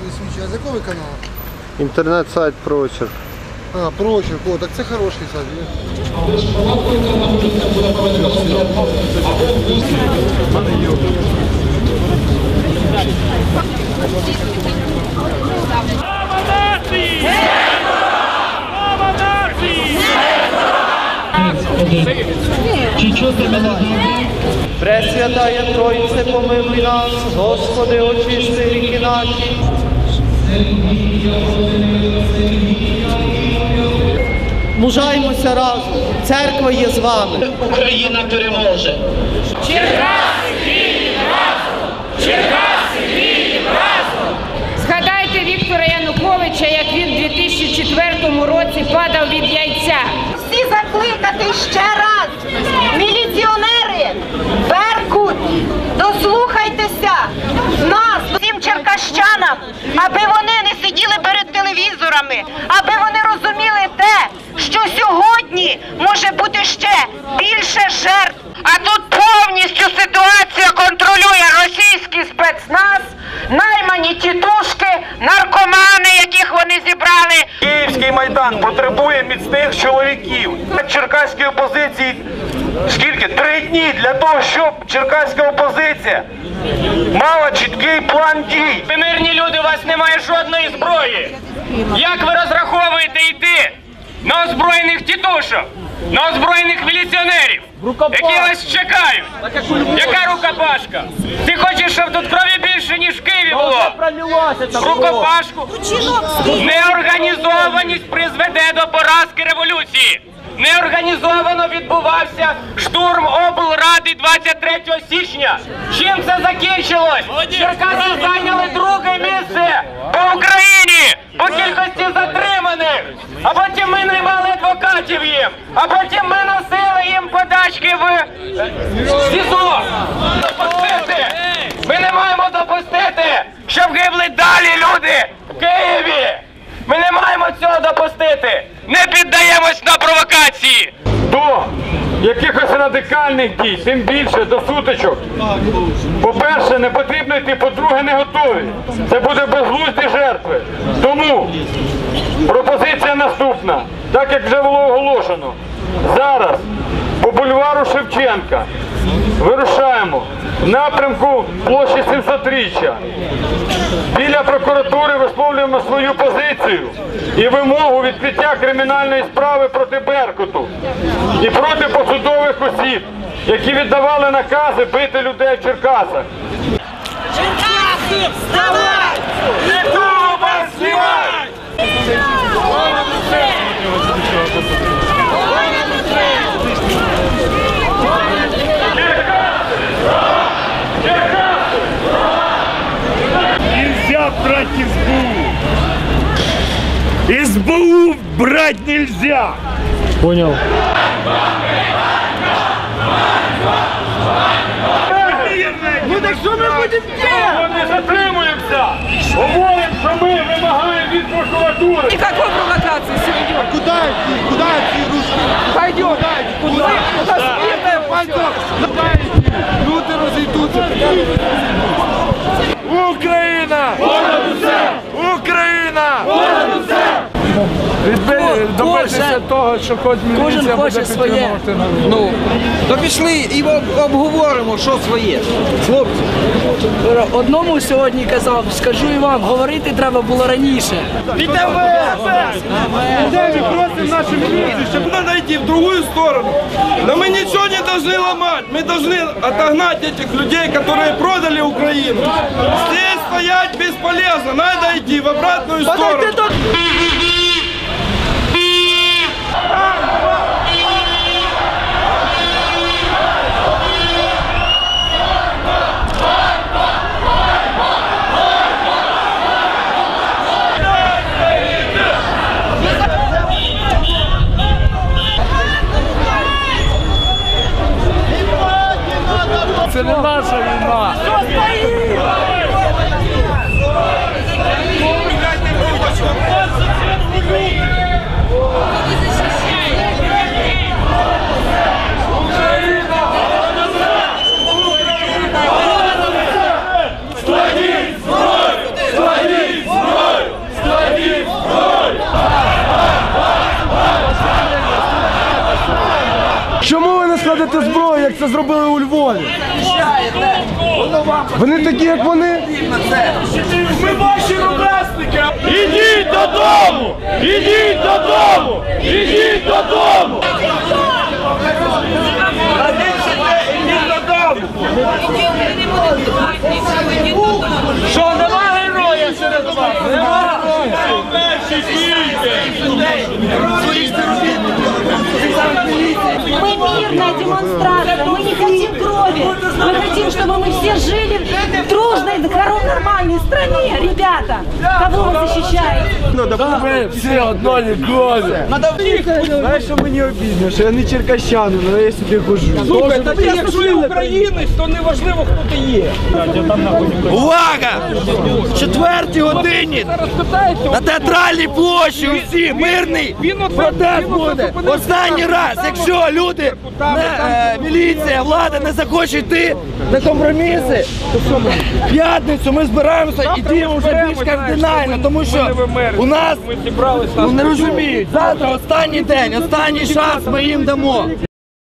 телесвідчення. А з якого ви каналу? Інтернет-сайт прочерк. А, прочерк. О, так це хороший сайт. є. Чи чути мене добре? Пресвятая Тройце, помилуй нас, Господи, очисти ріки наші. Мужаймося разом, церква є з вами. Україна переможе. Згадайте Віктора Януковича, як він у 2004 році падав від яйця. всі закликати ще раз. Міліціонери, Беркут, дослухайтеся нас, всім черкащанам, аби вони не сиділи перед телевізорами, аби вони розуміли те, що сьогодні може бути ще більше жертв. А тут повністю ситуацію контролює російський спецназ, наймані тітушки, наркомани, яких вони зібрали. Київський майдан потребує міцних чоловіків. Черкаської опозиції скільки? Три дні для того, щоб черкаська опозиція мала чіткий план дій. Ви мирні люди, у вас немає жодної зброї. Як ви розраховуєте йти на озброєних тітушок, на озброєних міліціонерів, які вас чекають? Яка рукопашка? Ти хочеш, щоб тут крові більше, ніж в Києві було? Рукопашку? Неорганізованість призведе до поразки революції. Неорганізовано відбувався штурм облради 23 січня. Чим це закінчилось? Черкаси зайняли друге місце по Україні по кількості затриманих. А потім ми наймали адвокатів їм, а потім ми носили їм подачки в е, СІЗО. Ми не маємо допустити, щоб гибли далі люди в Києві. Ми не маємо цього допустити. Не. До якихось радикальних дій, тим більше до сутичок. По-перше, не потрібно йти, по-друге, не готові. Це буде безглузді жертви. Тому пропозиція наступна, так як вже було оголошено. Зараз по бульвару Шевченка вирушаємо в напрямку площі 700-річчя. Біля прокуратури висловлюємо свою позицію і вимогу відкриття кримінальної справи проти Беркуту і проти посудових осіб, які віддавали накази бити людей в Черкасах. Нельзя нельзя. Понял. Ну так что мы будем делать? Ми не затримуємося! Говоримо, що ми вимагаємо від прокуратури. Никакой провокации сегодня. Куда йти? Куда йти, русські? Пойдем. Куда? Пальцем! Куда йти? Люди розійдуться. Україна! Добитися того, що хоч міліція буде підтримувати народ. Ну, то пішли і об- обговоримо, що своє. Хлопці. Одному сьогодні казав, скажу і вам, говорити треба було раніше. Де ми просимо нашу міліцію, щоб надо йти в другую сторону. Но мы ничего не должны ломать. Мы должны отогнать этих людей, которые продали Украину. Здесь стоять бесполезно. Надо идти в обратную сторону. Це зробили у Львові. Вони такі, як вони. Ми ваші ровесники! Ідіть додому! Ідіть додому! Ідіть додому! Ідіть додому! Що, нема героя серед вас? Нема Мы мирная демонстрация, мы не хотим крови. Мы хотим, чтобы мы все жили в дружной, хоро- нормальной стране, ребята. Кого вы защищаете? Всі одно не крові. Знаєш, що мені обідно, що я не черкащанин, але я собі хожу. Слухай, та ти якщо ти українець, то не важливо, хто ти є. Увага! В четвертій годині на театральній площі усі мирний протест буде. Останній раз, якщо люди, не, е, міліція, влада не захоче йти на компроміси, в п'ятницю ми збираємося і діємо вже більш кардинально, тому що у нас ну, не розуміють. Завтра останній день, останній шанс ми їм дамо.